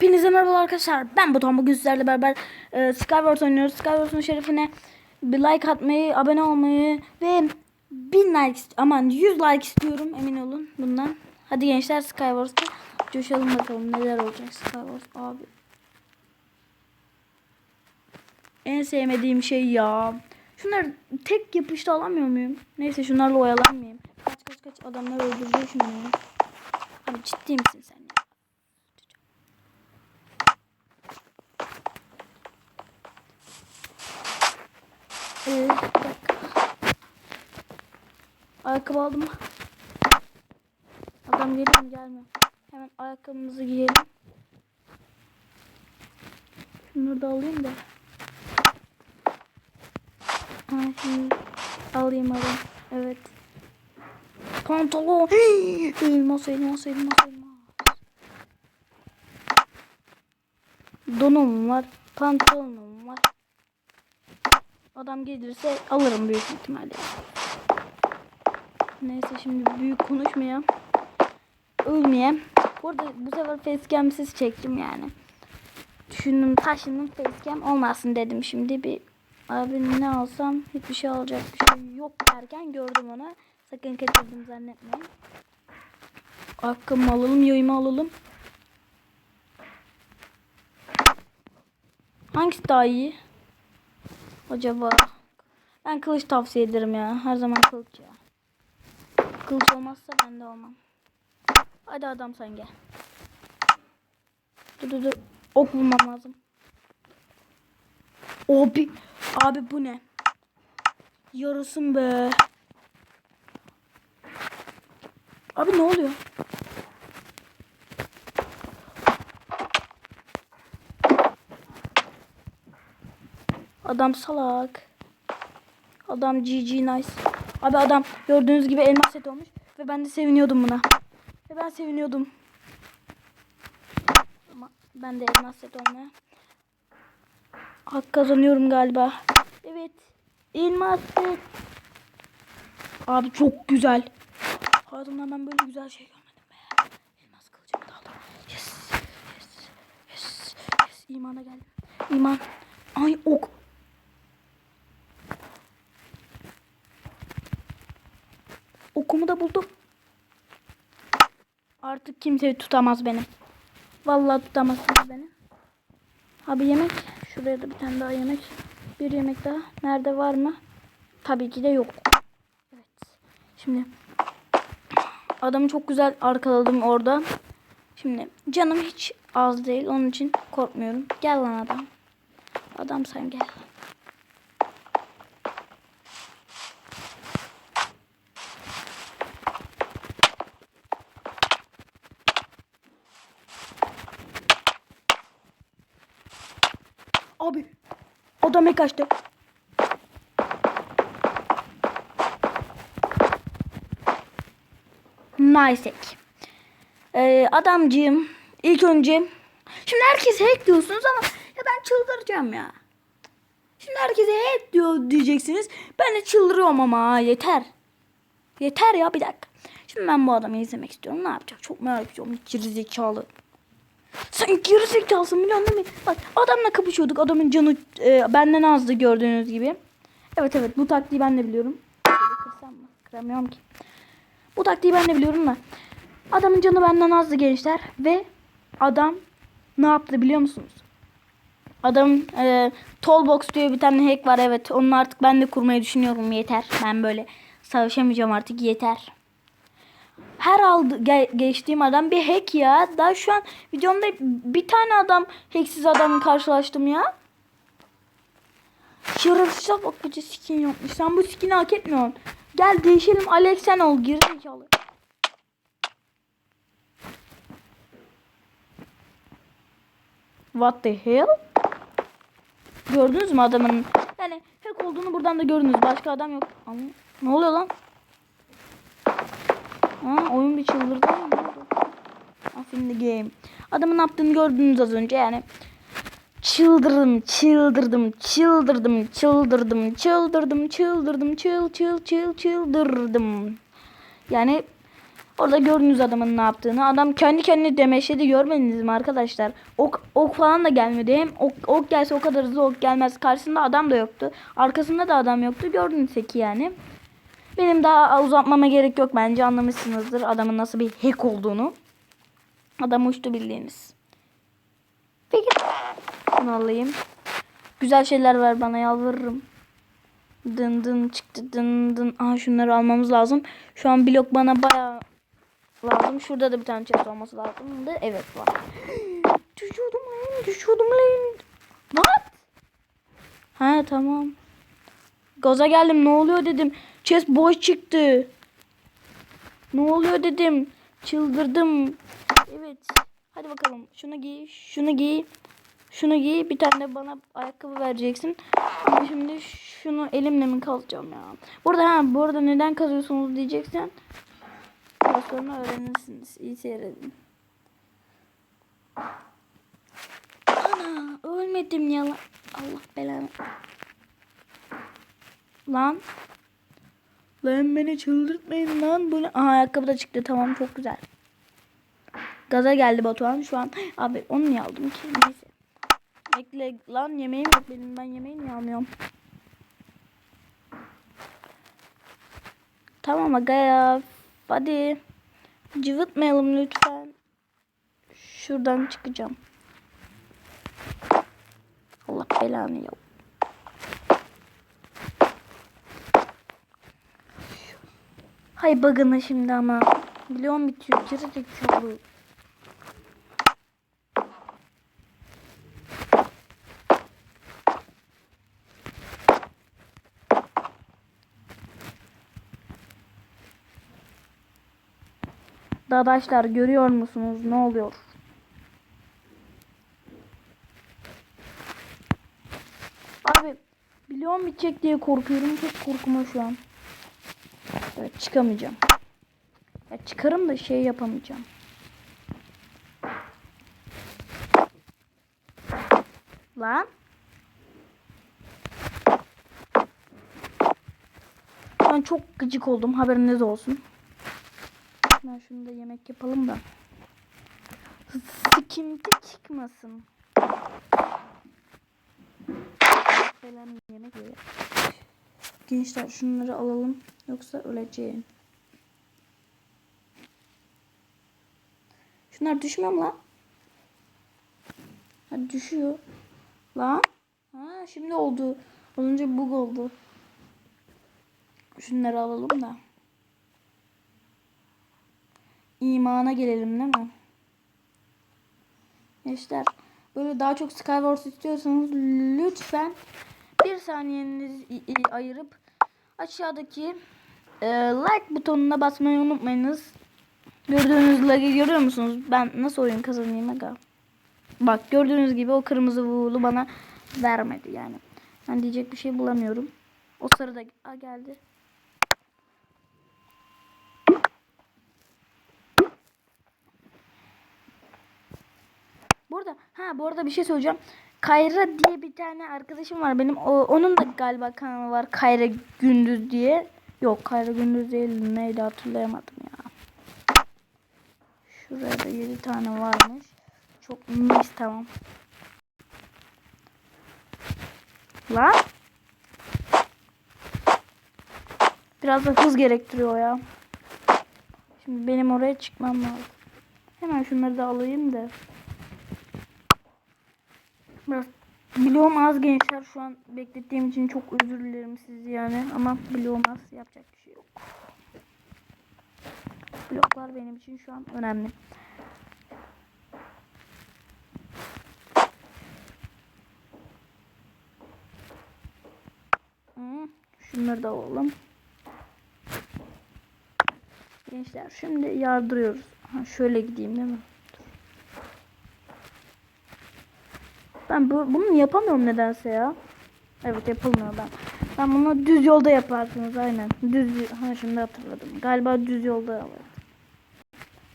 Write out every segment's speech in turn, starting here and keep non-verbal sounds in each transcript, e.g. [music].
Hepinize merhaba arkadaşlar. Ben Batuhan. Bugün sizlerle beraber e, Skywars oynuyoruz. Skywars'un şerefine bir like atmayı, abone olmayı ve 1000 like, aman 100 like istiyorum emin olun bundan. Hadi gençler Skywars'ta coşalım bakalım neler olacak Skywars abi. En sevmediğim şey ya. Şunları tek yapışta alamıyor muyum? Neyse şunlarla oyalanmayayım. Kaç kaç kaç adamlar öldürecek şimdi. Abi ciddi misin sen ya? Ee. Ayakkabı aldım. Adam geliyor mu gelmiyor. Hemen ayakkabımızı giyelim. Şunları da alayım da. Ha, şimdi alayım alayım. Evet. Pantolon. elmas elmas elmas elmas. Donum var. Pantolonum. Adam gelirse alırım büyük ihtimalle. Neyse şimdi büyük konuşmayayım. Ölmeyeyim. Bu arada bu sefer facecam'siz çektim yani. Düşündüm taşındım facecam olmasın dedim şimdi bir abi ne alsam hiçbir şey alacak bir şey yok derken gördüm onu. Sakın kaçırdım zannetmeyin. Hakkımı alalım yayımı alalım. Hangisi daha iyi? Acaba? Ben kılıç tavsiye ederim ya. Her zaman kılıç ya. Kılıç olmazsa ben de olmam. Hadi adam sen gel. Dur dur dur. Ok bulmam lazım. Abi. Abi bu ne? Yarasın be. Abi ne oluyor? Adam salak. Adam GG nice. Abi adam gördüğünüz gibi elmas set olmuş. Ve ben de seviniyordum buna. Ve ben seviniyordum. Ama ben de elmas set olmaya. Hak kazanıyorum galiba. Evet. Elmas set. Abi çok güzel. Hayatımda ben böyle güzel şey görmedim be. Elmas kılıcımı da aldım. Yes. Yes. Yes. Yes. İmana geldim. İman. Ay ok. Okumu da buldum. Artık kimse tutamaz beni. Vallahi tutamazsınız beni. Abi yemek. Şuraya da bir tane daha yemek. Bir yemek daha. Nerede var mı? Tabii ki de yok. Evet. Şimdi adamı çok güzel arkaladım orada. Şimdi canım hiç az değil. Onun için korkmuyorum. Gel lan adam. Adam sen gel. Abi. Adam kaçtı. Nice hack. Ee, adamcığım ilk önce şimdi herkese hack diyorsunuz ama ya ben çıldıracağım ya. Şimdi herkese hack diyor diyeceksiniz. Ben de çıldırıyorum ama yeter. Yeter ya bir dakika. Şimdi ben bu adamı izlemek istiyorum. Ne yapacak? Çok merak ediyorum. Gerizekalı. Sen gerizekalısın biliyorsun değil mi? Bak adamla kapışıyorduk. Adamın canı e, benden azdı gördüğünüz gibi. Evet evet bu taktiği ben de biliyorum. Kırsam mı? Kıramıyorum ki. Bu taktiği ben de biliyorum da. Adamın canı benden azdı gençler. Ve adam ne yaptı biliyor musunuz? Adam e, Tollbox diye bir tane hack var evet. Onu artık ben de kurmayı düşünüyorum yeter. Ben böyle savaşamayacağım artık yeter. Her aldı ge- geçtiğim adam bir hack ya. Daha şu an videomda bir tane adam hacksiz adamı karşılaştım ya. Şerefsize bak bu skin yokmuş. Sen bu skin'i hak etmiyorsun. Gel değişelim Alex sen ol gerizekalı. What the hell? Gördünüz mü adamın? Yani hack olduğunu buradan da gördünüz. Başka adam yok. Ama ne oluyor lan? Ha, oyun bir çıldırdı the game. Adamın yaptığını gördünüz az önce yani. Çıldırdım, çıldırdım, çıldırdım, çıldırdım, çıldırdım, çıldırdım, çıl çıl çıl çıldırdım. Yani Orada gördünüz adamın ne yaptığını. Adam kendi kendine demeçledi görmediniz mi arkadaşlar? Ok, ok falan da gelmedi. Hem ok, ok gelse o kadar hızlı ok gelmez. Karşısında adam da yoktu. Arkasında da adam yoktu. Gördünüz ki yani. Benim daha uzatmama gerek yok bence anlamışsınızdır adamın nasıl bir hack olduğunu. Adam uçtu bildiğiniz. Peki bunu alayım. Güzel şeyler ver bana yalvarırım. Dın dın çıktı dın dın. Aha şunları almamız lazım. Şu an blok bana baya lazım. Şurada da bir tane chest olması lazımdı. Evet var. [gasps] düşüyordum lan. Düşüyordum lan. What? Ha tamam. Gaza geldim ne oluyor dedim. Chest boş çıktı. Ne oluyor dedim. Çıldırdım. Evet. Hadi bakalım. Şunu giy. Şunu giy. Şunu giy. Bir tane de bana ayakkabı vereceksin. Ama şimdi şunu elimle mi kazacağım ya? Burada ha bu arada neden kazıyorsunuz diyeceksen. Daha sonra öğrenirsiniz. İyi seyredin. Ana ölmedim ya. Allah belanı. Lan. Lan beni çıldırtmayın lan. Bu ne? Aha ayakkabı da çıktı. Tamam çok güzel. Gaza geldi Batuhan şu an. Abi onu niye aldım ki? Neyse. Bekle lan yemeğim yok benim. Ben yemeğimi almıyorum. Tamam aga ya. Hadi. Cıvıtmayalım lütfen. Şuradan çıkacağım. Allah belanı yok. Hay bug'ını şimdi ama. Biliyorum bitiyor. Geri zekalı. Dadaşlar görüyor musunuz ne oluyor? Abi biliyorum bitecek diye korkuyorum. Çok korkuma şu an. Evet çıkamayacağım. Ya çıkarım da şey yapamayacağım. Lan. Ben çok gıcık oldum haberiniz olsun. Ben şunu da yemek yapalım da. Sıkıntı çıkmasın. Gençler şunları alalım. Yoksa öleceğim. Şunlar düşmüyor mu lan? Ha, düşüyor. Lan. Ha, şimdi oldu. Önce bug oldu. Şunları alalım da. İmana gelelim değil mi? Gençler böyle daha çok Skywars istiyorsanız lütfen bir saniyenizi ayırıp aşağıdaki e, like butonuna basmayı unutmayınız. Gördüğünüz lag'ı görüyor musunuz? Ben nasıl oyun kazanayım aga? Bak gördüğünüz gibi o kırmızı vuğulu bana vermedi yani. Ben diyecek bir şey bulamıyorum. O sırada Aa, geldi. Burada ha bu arada bir şey söyleyeceğim. Kayra diye bir tane arkadaşım var benim. O, onun da galiba kanalı var. Kayra Gündüz diye. Yok Kayra Gündüz değil. Neydi hatırlayamadım ya. Şuraya da 7 tane varmış. Çok mis tamam. Lan. Biraz da hız gerektiriyor ya. Şimdi benim oraya çıkmam lazım. Hemen şunları da alayım da. Biraz biliyorum az gençler şu an beklettiğim için çok özür dilerim sizi yani ama biliyorum az yapacak bir şey yok. Bloklar benim için şu an önemli. Hmm, Şunları da alalım. Gençler şimdi yardırıyoruz. Ha, şöyle gideyim değil mi? Ben bu, bunu yapamıyorum nedense ya. Evet yapılmıyor ben. Ben bunu düz yolda yaparsınız aynen. Düz ha şimdi hatırladım. Galiba düz yolda evet.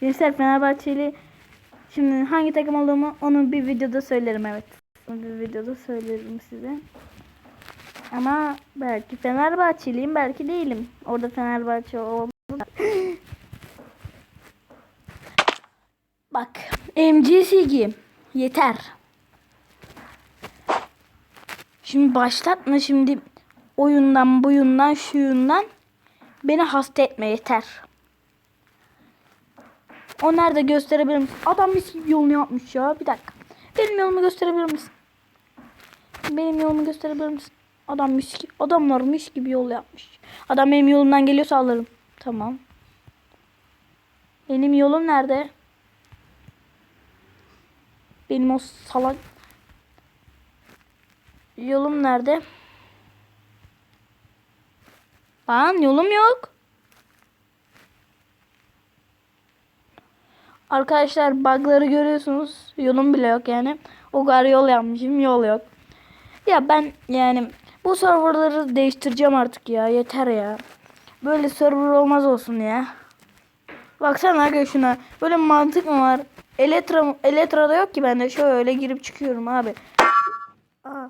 Gençler Fenerbahçeli şimdi hangi takım olduğumu onu bir videoda söylerim evet. Bir videoda söylerim size. Ama belki Fenerbahçeliyim belki değilim. Orada Fenerbahçe oldu. [gasps] MCSG yeter. Şimdi başlatma şimdi oyundan buyundan şuyundan beni hasta etme yeter. O nerede gösterebilir misin? Adam mis gibi yolunu yapmış ya. Bir dakika. Benim yolumu gösterebilir misin? Benim yolumu gösterebilir misin? Adam mis gibi, adamlar mis gibi yol yapmış. Adam benim yolumdan geliyorsa alırım. Tamam. Benim yolum nerede? Benim o salak yolum nerede? Lan yolum yok. Arkadaşlar bug'ları görüyorsunuz. Yolum bile yok yani. O kadar yol yapmışım yol yok. Ya ben yani bu serverları değiştireceğim artık ya. Yeter ya. Böyle server olmaz olsun ya. Baksana aga şuna. Böyle mantık mı var? Elektra, Elektra'da yok ki bende. Şöyle girip çıkıyorum abi. Aa.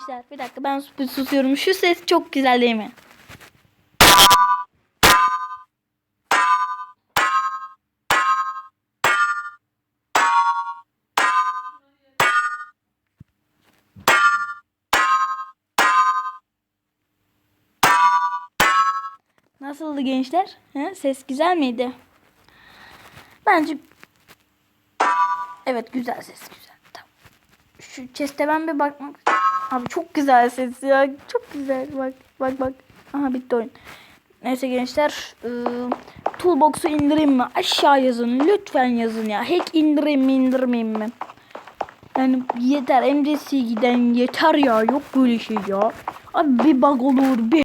Gençler bir dakika ben sus- susuyorum. Şu ses çok güzel değil mi? Nasıldı gençler? He? Ses güzel miydi? Bence Evet güzel ses güzel. Tamam. Şu chest'e ben bir bakmak Abi çok güzel ses ya. Çok güzel. Bak bak bak. Aha bitti oyun. Neyse gençler. ıı, toolbox'u indireyim mi? Aşağı yazın. Lütfen yazın ya. Hack indireyim mi indirmeyeyim mi? Yani yeter. MCC giden yeter ya. Yok böyle şey ya. Abi bir bug olur. Bir